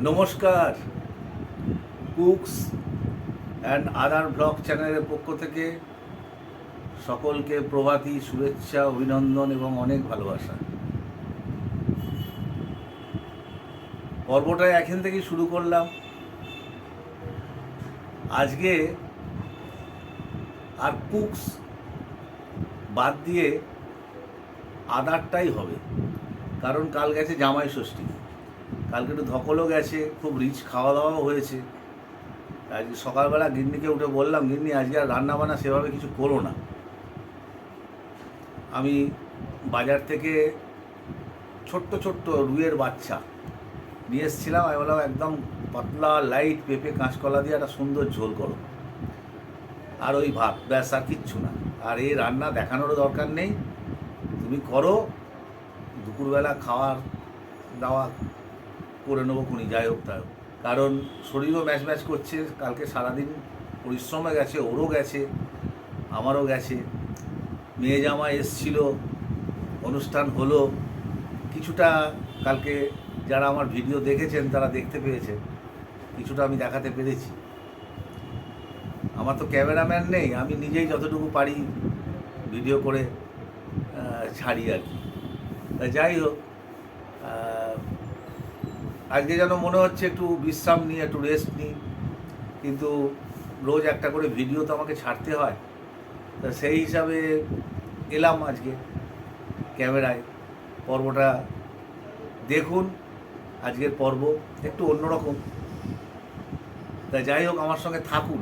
নমস্কার। Cooks and other blog চ্যানেলের পক্ষ থেকে সকলকে প্রভাতী শুভেচ্ছা, অভিনন্দন এবং অনেক ভালোবাসা। পর্বটা এখান থেকেই শুরু করলাম। আজকে আর কুকস বাদ দিয়ে আদারটাই হবে, কারণ কাল গেছে জামাই ষষ্ঠী। কালকে একটু ধকলও গেছে, খুব রিচ খাওয়া দাওয়াও হয়েছে। আজকে সকালবেলা গিন্নিকে উঠে বললাম, গিন্নি, আজকে আর রান্না বান্না সেভাবে কিছু করো না। আমি বাজার থেকে ছোট্ট ছোট্ট রুইয়ের বাচ্চা নিয়ে এসেছিলাম। আমি বললাম, একদম পাতলা লাইট পেঁপে, কাঁচকলা দিয়ে একটা সুন্দর ঝোল করো। আর ওই ভাত, ব্যাস, আর কিচ্ছু না। আর এই রান্না দেখানোরও দরকার নেই। তুমি করো, দুপুরবেলা খাওয়ার দাওয়া করে নেব খুনি, যাই হোক তাই। কারণ শরীরও ম্যাচ ম্যাচ করছে, কালকে সারাদিন পরিশ্রমে গেছে, ওরও গেছে, আমারও গেছে। মেয়ে জামা এসছিল, অনুষ্ঠান হলো। কিছুটা কালকে যারা আমার ভিডিও দেখেছেন, তারা দেখতে পেয়েছেন কিছুটা আমি দেখাতে পেরেছি। আমার তো ক্যামেরাম্যান নেই, আমি নিজেই যতটুকু পারি ভিডিও করে ছাড়ি আর কি। তা যাই হোক আজকে যেন মনে হচ্ছে একটু বিশ্রাম নিই, একটু রেস্ট নিই। কিন্তু রোজ একটা করে ভিডিও তো আমাকে ছাড়তে হয়। তা সেই হিসাবে এলাম আজকে ক্যামেরায়। পর্বটা দেখুন, আজকের পর্ব একটু অন্যরকম। তা যাই হোক, আমার সঙ্গে থাকুন।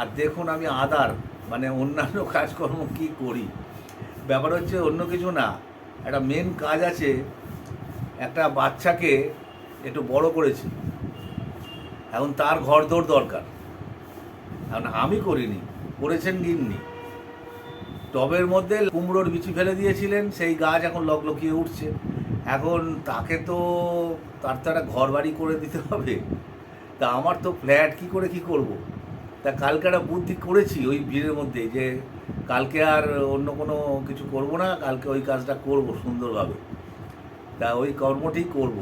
আর দেখুন আমি আদার মানে অন্যান্য কাজকর্ম কি করি। ব্যাপার হচ্ছে অন্য কিছু না, একটা মেন কাজ আছে, একটা বাচ্চাকে একটু বড় করেছি। এখন তার ঘর দৌড় দরকার। এখন আমি করিনি, করেছেন গিন্নি। টবের মধ্যে কুমড়োর বিচি ফেলে দিয়েছিলেন, সেই গাছ এখন লকলকিয়ে উঠছে। এখন তাকে তো তার তো একটা ঘর বাড়ি করে দিতে হবে। তা আমার তো ফ্ল্যাট কি করে কি করব। তা কালকে একটা বুদ্ধি করেছি ওই ভিড়ের মধ্যে যে কালকে আর অন্য কোনো কিছু করব না, কালকে ওই কাজটা করব সুন্দরভাবে। তা ওই কর্মটি করব।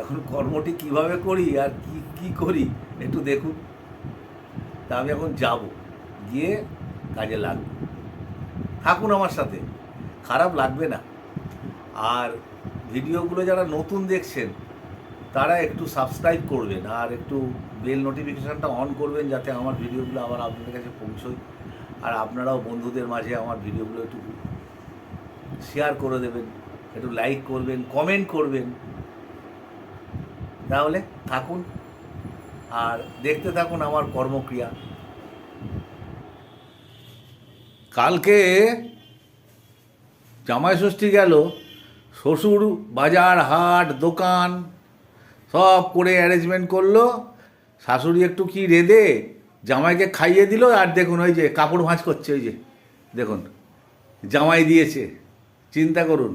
এখন কর্মটি কীভাবে করি আর কি কি করি একটু দেখুন। তা আমি এখন যাব, গিয়ে কাজে লাগবো। থাকুন আমার সাথে, খারাপ লাগবে না। আর ভিডিওগুলো যারা নতুন দেখছেন, তারা একটু সাবস্ক্রাইব করবেন আর একটু বেল নোটিফিকেশানটা অন করবেন যাতে আমার ভিডিওগুলো আবার আপনাদের কাছে পৌঁছয় আর আপনারাও বন্ধুদের মাঝে আমার ভিডিওগুলো একটু শেয়ার করে দেবেন, একটু লাইক করবেন কমেন্ট করবেন। তাহলে থাকুন আর দেখতে থাকুন আমার কর্মক্রিয়া। কালকে জামাই ষষ্ঠী গেল, শ্বশুর বাজার, হাট, দোকান সব করে অ্যারেঞ্জমেন্ট করল। শাশুড়ি একটু কি রেঁধে জামাইকে খাইয়ে দিল, আর দেখুন ওই যে কাপড় ভাঁজ করছে ওই যে, দেখুন, জামাই দিয়েছে, চিন্তা করুন।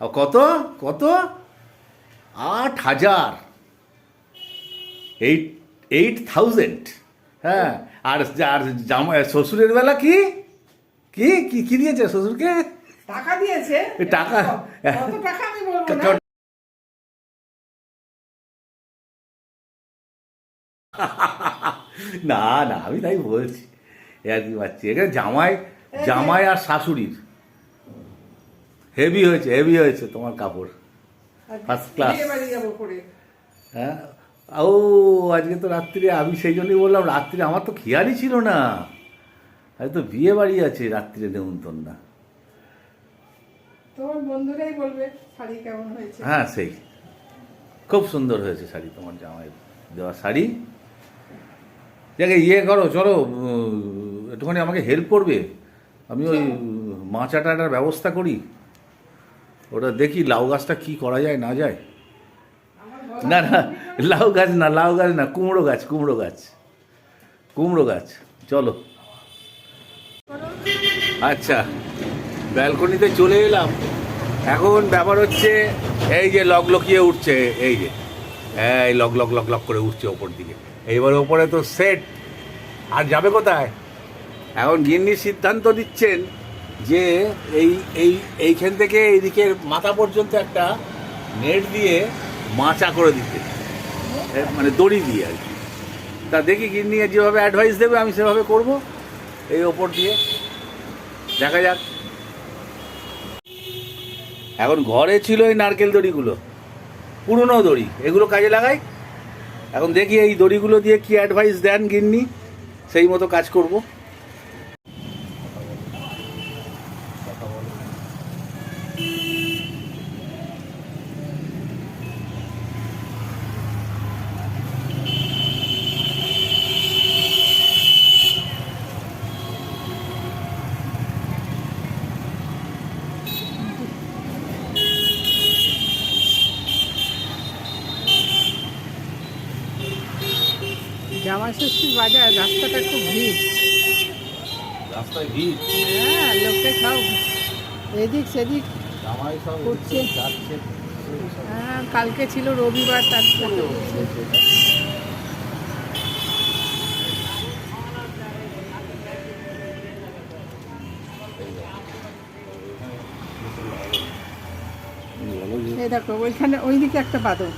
কত? কত? আট হাজার। এইট এইট থাউজেন্ড হ্যাঁ। আর আর জামাই শ্বশুরের বেলা কি? কি কি কি দিয়েছে শ্বশুরকে? টাকা দিয়েছে। টাকা? টাকা আমি বলব না। না না আমি তাই বলছি। এ আর কি পাচ্ছি? এখানে জামাই জামাই আর শাশুড়ির। হেভি হয়েছে হেভি হয়েছে তোমার কাপড়। ফার্স্ট যাব করে হ্যাঁ ও আজকে তো রাত্রিরে আমি সেই জন্যই বললাম রাত্রিরে আমার তো খেয়ালই ছিল না। আজ তো বিয়ে বাড়ি আছে রাত্রিরে নেমন্তন না তোমার বন্ধুরাই বলবে শাড়ি কেমন হয়েছে। হ্যাঁ সেই। খুব সুন্দর হয়েছে শাড়ি তোমার জামাই দেওয়া শাড়ি। দেখে ইয়ে করো চলো একটুখানি আমাকে হেল্প করবে। আমি ওই মাচাটাটার ব্যবস্থা করি। ওটা দেখি লাউ গাছটা কি করা যায় না যায়। না না, লাউ গাছ না, লাউ গাছ না, কুমড়ো গাছ কুমড়ো গাছ। কুমড়ো গাছ, চলো। আচ্ছা ব্যালকনিতে চলে এলাম। এখন ব্যাপার হচ্ছে, এই যে লক লকিয়ে উঠছে, এই যে। এই লক লক লক লক করে উঠছে ওপর দিকে। এইবার ওপরে তো সেট। আর যাবে কোথায়? এখন গিন্নি সিদ্ধান্ত দিচ্ছেন যে এই এই, এইখান থেকে এইদিকের মাথা পর্যন্ত একটা নেট দিয়ে মাচা করে দিতে। মানে দড়ি দিয়ে আর কি। তা দেখি গিন্নি যেভাবে অ্যাডভাইস দেবে, আমি সেভাবে করব। এই ওপর দিয়ে। দেখা যাক। এখন ঘরে ছিল এই নারকেল দড়িগুলো। পুরনো দড়ি। এগুলো কাজে লাগাই। এখন দেখি এই দড়িগুলো দিয়ে কি অ্যাডভাইস দেন গিন্নি। সেই মতো কাজ করব জামা ষষ্ঠীর বাজার রাস্তাটা খুব ভিড়। রাস্তায় ভিড়? হ্যাঁ লোকে সব এদিক সেদিক করছে। যাচ্ছে। হ্যাঁ কালকে ছিল রবিবার তার এই দেখো ওইখানে ওইদিকে একটা বাদর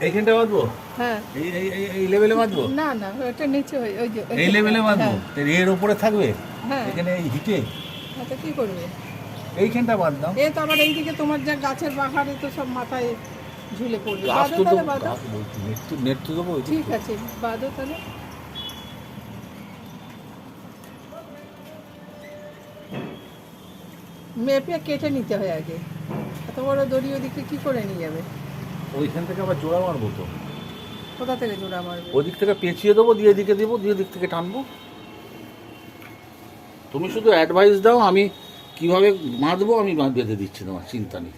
এইখানটা বাঁধবো? হ্যাঁ। এই এই- এই এই লেভেলে বাঁধবো? না না ওটা নিচে ওই ওই যে এই লেভেলে বাঁধবো? হ্যাঁ, এর উপরে থাকবে? হ্যাঁ। এখানে এই হিটে হ্যাঁ, কি করবে? এইখানটা বাঁধলাম এ তো আবার এইদিকে তোমার যা গাছের বাহারে তো সব মাথায় ঝুলে পড়বে। তাহলে দেবো বাদো গাছ বলছি, নেট তো নেট তো দেবো ঠিক আছে তাহলে। মেপে কেটে নিতে হয় আগে। এত বড় দড়ি ওদিকে কি করে নিয়ে যাবে? ওইখান থেকে আবার জোড়া মারবো তো? কোথা থেকে জোড়া মারবে? ওদিক থেকে পেঁচিয়ে দেবো দিয়ে এদিকে দেবো দিয়ে দিক থেকে টানবো। তুমি শুধু অ্যাডভাইস দাও আমি কীভাবে বাঁধবো আমি বাঁ- বেঁধে দিচ্ছি তোমার চিন্তা নেই।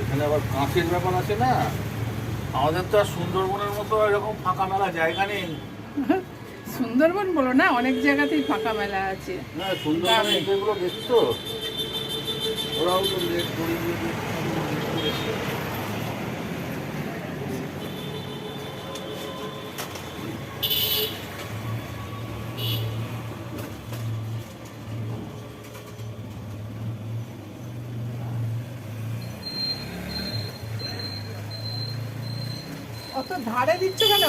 এখানে আবার কাঁচের ব্যাপার আছে না? আমাদের তো আর সুন্দরবনের মতো এরকম ফাঁকা মেলা জায়গা নেই। সুন্দরবন বলো না অনেক জায়গাতেই ফাঁকা মেলা আছে। অত ধারে দিচ্ছ কেন?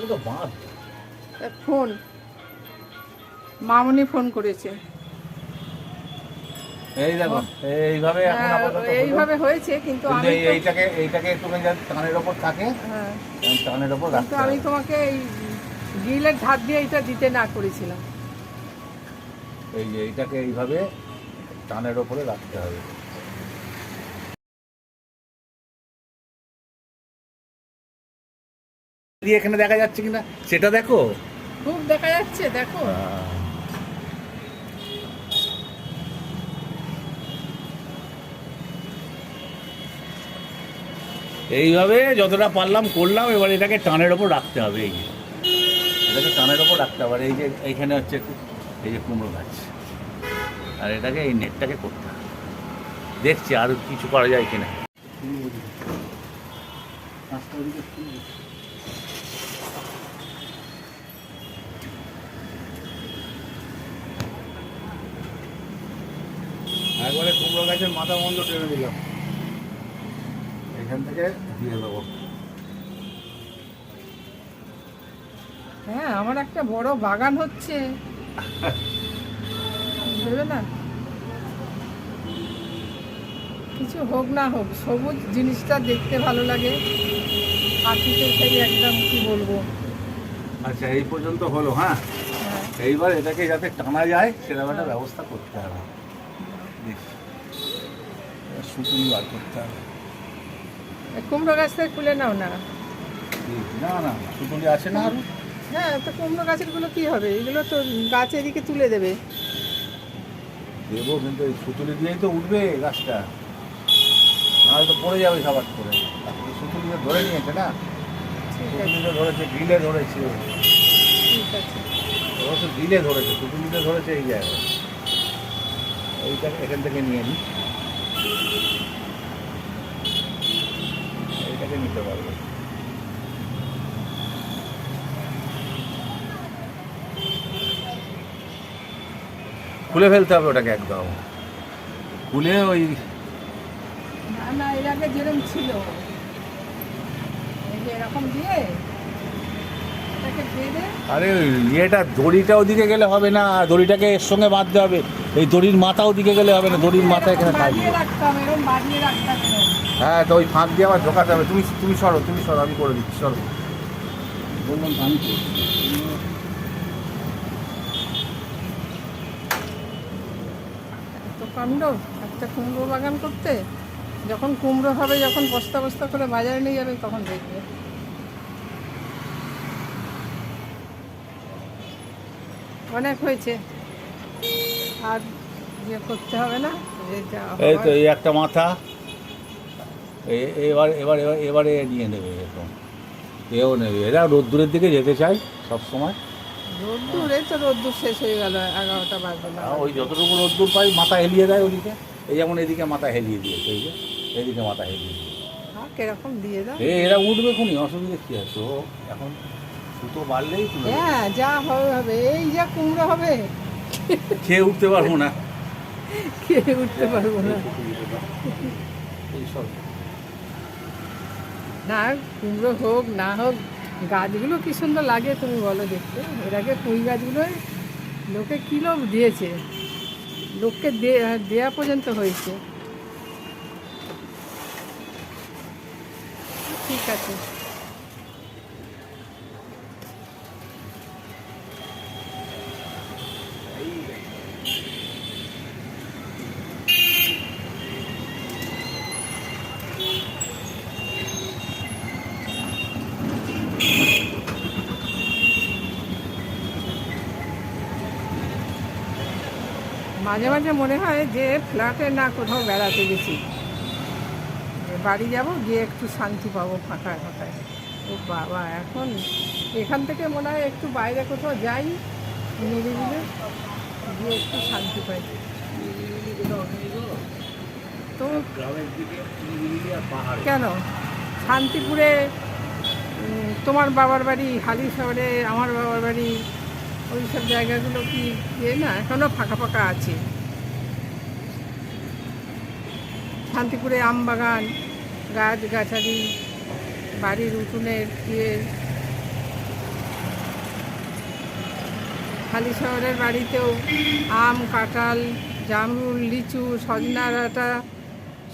বা- তো বাঁধ ফোন। মামনি ফোন করেছে। এই দেখো এইভাবে এখন হ্যাঁ, আপাতত এইভাবে হয়েছে কিন্তু আমি এইটাকে এইটাকে একটুখানি যাতে টানের ওপর থাকে। হ্যাঁ। টানের ওপর কিন্তু রাখতে আমি তোমাকে এই গ্রিলের ধার দিয়ে এটা দিতে না করেছিলাম। এই যে এইটাকে এইভাবে টানের ওপরে রাখতে হবে। দিয়ে এখানে দেখা যাচ্ছে কিনা সেটা দেখো। খুব দেখা যাচ্ছে দেখো। এইভাবে যতটা পারলাম করলাম এবার এটাকে টানের ওপর রাখতে হবে এই যে। এটাকে টানের ওপর রাখতে হবে এই যে এইখানে হচ্ছে একটু এই যে কুমড়ো গাছ। আর এটাকে এই নেটটাকে করতে হবে। দেখছি আর কিছু করা যায় কিনা। একবারে কুমড়ো গাছের মাথা বন্ধ টেনে দিলাম এখান থেকে দিয়ে দেবো। হ্যাঁ আমার একটা বড় বাগান হচ্ছে। দেবে না? কিছু হোক না হোক সবুজ জিনিসটা দেখতে ভালো লাগে। পাখিতে সেই একদম কি বলব? আচ্ছা এই পর্যন্ত হলো হ্যাঁ? হ্যাঁ। এইবার এটাকে যাতে টানা যায় সেরকম একটা ব্যবস্থা করতে হবে। বেশ। এবার বার করতে হবে। কুমড়ো গাছ থেকে খুলে নাও না। না না সুতুলি আছে না। আরও হ্যাঁ তো কুমড়ো গাছেরগুলো কি হবে? এগুলো তো গাছ এদিকে তুলে দেবে। দেবো কিন্তু সুতুলি দিয়েই তো উঠবে গাছটা। নাহলে তো পড়ে যাবে খাবার করে। সুতুলি তো ধরে নিয়েছে না? সুতুলিতে ধরেছে গ্রিলে ধরেছে। ঠিক আছে। অবশ্য গ্রিলে ধরেছে সুতুলিতে ধরেছে এই জায়গায়। এইটা এখান থেকে নিয়ে নিই খুলতে পারব। খুলে ফেলতে হবে ওটাকে একদম। খুলে ওই না এর আগে যেরকম ছিল। এরকম দিয়ে আরে ইয়েটা দড়িটা ওদিকে গেলে হবে না দড়িটাকে এর সঙ্গে বাঁধতে হবে। এই দড়ির মাথা ওদিকে গেলে হবে না দড়ির মাথা এখানে থাকবে। এরকম বাঁধিয়ে। হ্যাঁ তো ওই ফাঁক দিয়ে আবার ঢোকাতে হবে। তুমি তুমি সরো তুমি সরো আমি করে দিচ্ছি সরো। বললাম আমি কাণ্ড একটা কুমড়ো বাগান করতে যখন কুমড়ো হবে যখন বস্তা বস্তা করে বাজারে নিয়ে যাবে তখন দেখবে। অনেক হয়েছে। আর ইয়ে করতে হবে না এই তো এই একটা মাথা। এবার এবার এবার এবারে নিয়ে নেবে এরকম। এও নেবে। এরা রোদ্দুরের দিকে যেতে চাই সব সময়। রোদ্দুর এই তো রোদ্দুর শেষ হয়ে গেল এগারোটা বাজবে ওই যতটুকু রোদ্দুর পাই মাথা হেলিয়ে দেয় ওদিকে। এই যেমন এদিকে মাথা হেলিয়ে দিয়েছে এই যে এদিকে মাথা হেলিয়ে দিয়েছে। কীরকম দিয়ে দাও। এরা উঠবে খুনি অসুবিধা কী আছে? ও এখন সুতো বাড়লেই হ্যাঁ যা হবে হবে এই যা কুমড়ো হবে। খেয়ে উঠতে পারব না। খেয়ে উঠতে পারব না। এই সব। না কুমড়ো হোক, না হোক, গাছগুলো কী সুন্দর লাগে তুমি বলো দেখতে। এর আগে কুই গাছগুলোই লোকে কিলো দিয়েছে। লোককে দেয়া পর্যন্ত হয়েছে। ঠিক আছে। মাঝে মাঝে মনে হয় যে ফ্ল্যাটে না কোথাও বেড়াতে গেছি। বাড়ি যাব, গিয়ে একটু শান্তি পাবো ফাঁকায় ফাঁকায়। ও বাবা, এখন এখান থেকে মনে হয় একটু বাইরে কোথাও যাই, নিরিবিলে, গিয়ে একটু শান্তি পাই। তো কেন? শান্তিপুরে তোমার বাবার বাড়ি হালি শহরে আমার বাবার বাড়ি ওই সব জায়গাগুলো কি ইয়ে না? এখনও ফাঁকা ফাঁকা আছে। শান্তিপুরে আম বাগান, গাছ গাছালি, বাড়ির উঠোনের ইয়ে। হালি শহরের বাড়িতেও আম, কাঁঠাল, জামরুল, লিচু সজনা ডাঁটা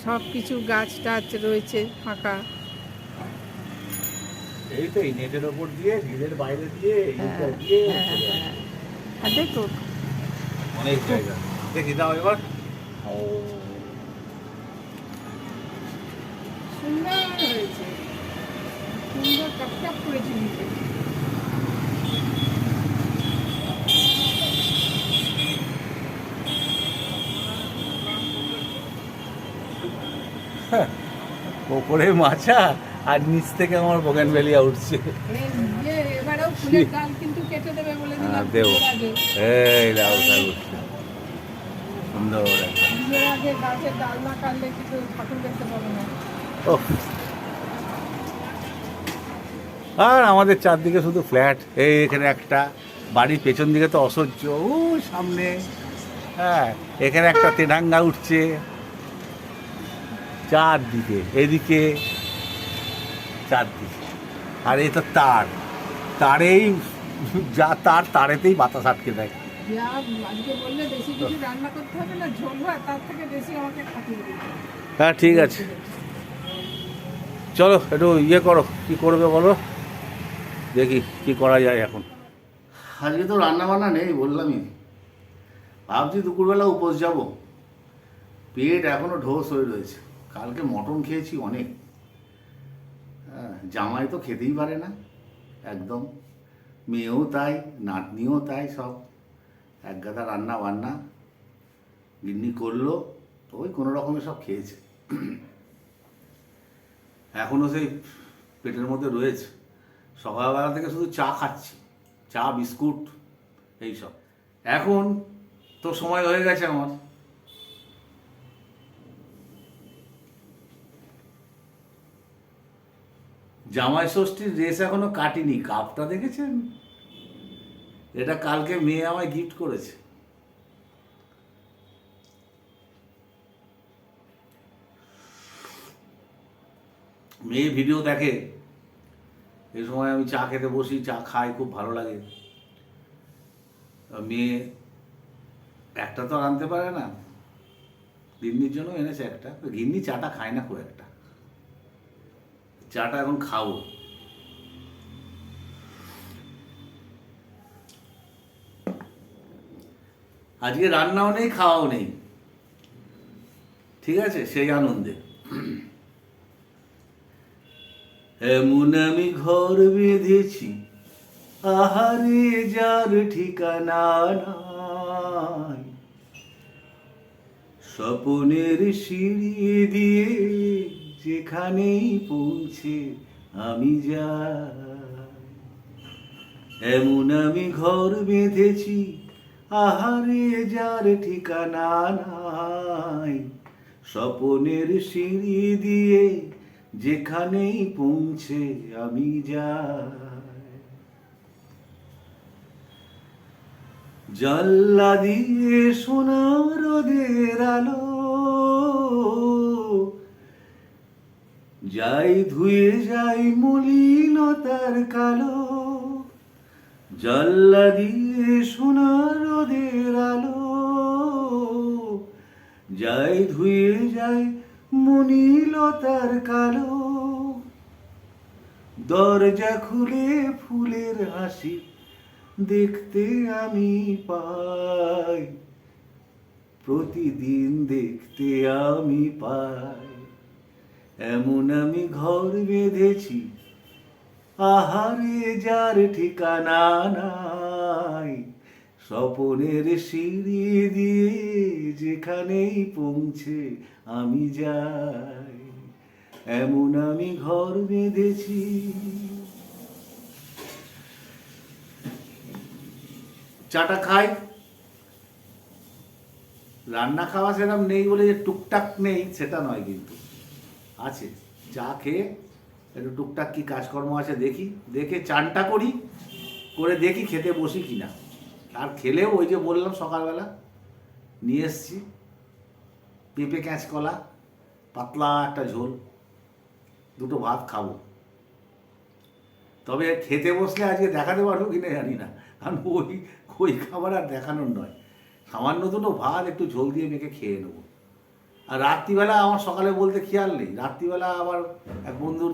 সব কিছু গাছ টাছ রয়েছে ফাঁকা। এই তো এই নেটের ওপর দিয়ে গ্রিলের বাইরে দিয়ে হ্যাঁ, দিয়ে হ্যাঁ, হ্যাঁ। আর দেখো। অনেক জায়গা। দেখি দাও এবার। সুন্দর হয়েছে। সুন্দর টপটপ করেছে নিচে ওপরে মাছা। আর নিচ থেকে আমার বগেন ভেলিয়া উঠছে। দেবে এই উঠছে সুন্দর। আর আমাদের চারদিকে শুধু ফ্ল্যাট এই এখানে একটা বাড়ির পেছন দিকে তো অসহ্য। ও সামনে। হ্যাঁ এখানে একটা তেডাঙ্গা উঠছে। চারদিকে। এদিকে চারদিকে। আর এই তো তার। তারেই যা তার তারেতেই বাতাস আটকে দেয়। হ্যাঁ ঠিক আছে। চলো একটু ইয়ে করো কি করবে বলো? দেখি কি করা যায় এখন। আজকে তো রান্না বান্না নেই বললামই। ভাবছি দুপুরবেলা উপোস যাব। পেট এখনও ঢোস হয়ে রয়েছে। কালকে মটন খেয়েছি অনেক। হ্যাঁ, জামাই তো খেতেই পারে না একদম। মেয়েও তাই নাতনিও তাই সব। এক গাদা রান্না বান্না গিন্নি করল ওই কোনো রকমে সব খেয়েছে। এখনও সেই পেটের মধ্যে রয়েছে। সকালবেলা থেকে শুধু চা খাচ্ছি চা বিস্কুট এইসব। এখন তো সময় হয়ে গেছে আমার। জামাই ষষ্ঠীর রেস এখনও কাটিনি, কাপটা দেখেছেন? এটা কালকে মেয়ে আমায় গিফট করেছে। মেয়ে ভিডিও দেখে, এ সময় আমি চা খেতে বসি, চা খাই, খুব ভালো লাগে। মেয়ে একটা তো আনতে পারে না। গিন্নির জন্য এনেছে একটা গিন্নি চাটা খায় না খুব একটা। চাটা এখন খাব। আজকে রান্নাও নেই, খাওয়াও নেই। ঠিক আছে? সেই আনন্দে। এমন আমি ঘর বেঁধেছি, আহারে যার ঠিকানা নাই। স্বপনের সিঁড়ি দিয়ে যেখানেই পৌঁছে আমি যাই। এমন আমি ঘর বেঁধেছি, আহারে যার ঠিকানা নাই। স্বপনের সিঁড়ি দিয়ে যেখানেই পৌঁছে আমি যাই। জানলা দিয়ে সোনার রোদের আলো যাই ধুয়ে যাই মলিনতার কালো, জানলা দিয়ে সোনার রোদের আলো, যাই ধুয়ে যাই মনিলতার কালো, দরজা খুলে ফুলের হাসি দেখতে আমি পাই, প্রতিদিন দেখতে আমি পাই। এমন আমি ঘর বেঁধেছি, আহারে যার ঠিকানা নাই। স্বপনের সিঁড়ি দিয়ে যেখানেই পৌঁছে আমি যাই। এমন আমি ঘর বেঁধেছি। চাটা খাই। রান্না খাওয়া সেরকম নেই বলে যে টুকটাক নেই, সেটা নয় কিন্তু। আছে। চা খেয়ে একটু টুকটাক কি কাজকর্ম আছে দেখি। দেখে চানটা করি, করে দেখি খেতে বসি কি না। আর খেলেও ওই যে বললাম সকালবেলা, নিয়ে এসছি। পেঁপে ক্যাঁচ কলা পাতলা একটা ঝোল, দুটো ভাত খাব। তবে খেতে বসলে আজকে দেখাতে পারব কিনা জানি না। কারণ ওই ওই খাবার আর দেখানোর নয়। সামান্য দুটো ভাত একটু ঝোল দিয়ে মেখে খেয়ে নেব। আর রাত্রিবেলা আমার সকালে বলতে খেয়াল নেই। রাত্রিবেলা আবার এক বন্ধুর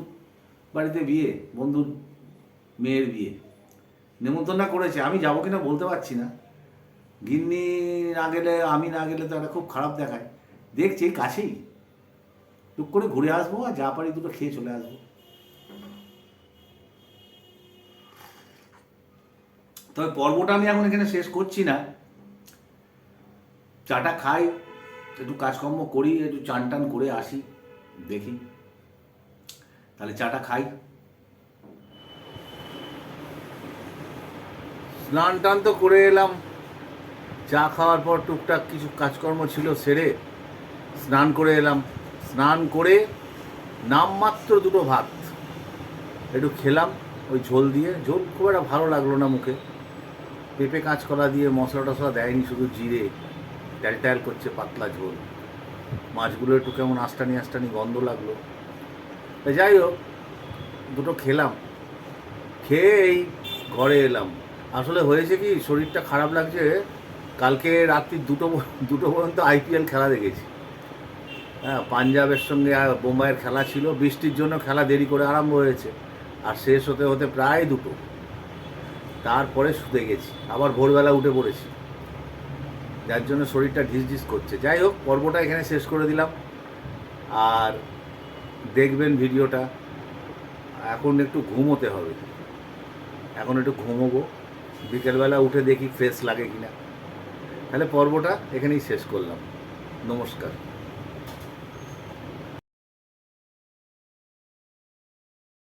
বাড়িতে বিয়ে, বন্ধুর মেয়ের বিয়ে। নেমন্তন্ন করেছে। আমি যাব কিনা বলতে পারছি না। গিন্নি না গেলে, আমি না গেলে তো একটা খুব খারাপ দেখায়। দেখছি কাছেই। টুক করে ঘুরে আসব আর যা পারি দুটো খেয়ে চলে আসব। তবে পর্বটা আমি এখন এখানে শেষ করছি না। চাটা খাই। একটু কাজকর্ম করি, একটু চান টান করে আসি, দেখি। তাহলে চাটা খাই। স্নান টান তো করে এলাম। চা খাওয়ার পর টুকটাক কিছু কাজকর্ম ছিল সেরে স্নান করে এলাম। স্নান করে নামমাত্র দুটো ভাত। একটু খেলাম, ওই ঝোল দিয়ে। ঝোল খুব একটা ভালো লাগল না মুখে। পেঁপে কাঁচকলা দিয়ে মশলা টশলা দেয়নি, শুধু জিরে। ট্যাল ট্যাল করছে পাতলা ঝোল। মাছগুলো একটু কেমন আস্টানি আস্টানি গন্ধ লাগল। যাই হোক, দুটো খেলাম। খেয়ে এই ঘরে এলাম। আসলে হয়েছে কি, শরীরটা খারাপ লাগছে। কালকে রাত্রি দুটো দুটো পর্যন্ত আইপিএল খেলা দেখেছি। হ্যাঁ পাঞ্জাবের সঙ্গে বোম্বাইয়ের খেলা ছিল। বৃষ্টির জন্য খেলা দেরি করে আরম্ভ হয়েছে। আর শেষ হতে হতে প্রায় দুটো। তারপরে শুতে গেছি। আবার ভোরবেলা উঠে পড়েছি। যার জন্য শরীরটা ঢিস করছে। যাই হোক, পর্বটা এখানে শেষ করে দিলাম। আর দেখবেন ভিডিওটা। এখন একটু ঘুমোতে হবে। এখন একটু ঘুমোবো। বিকেলবেলা উঠে দেখি ফ্রেশ লাগে কিনা। তাহলে পর্বটা এখানেই শেষ করলাম। নমস্কার।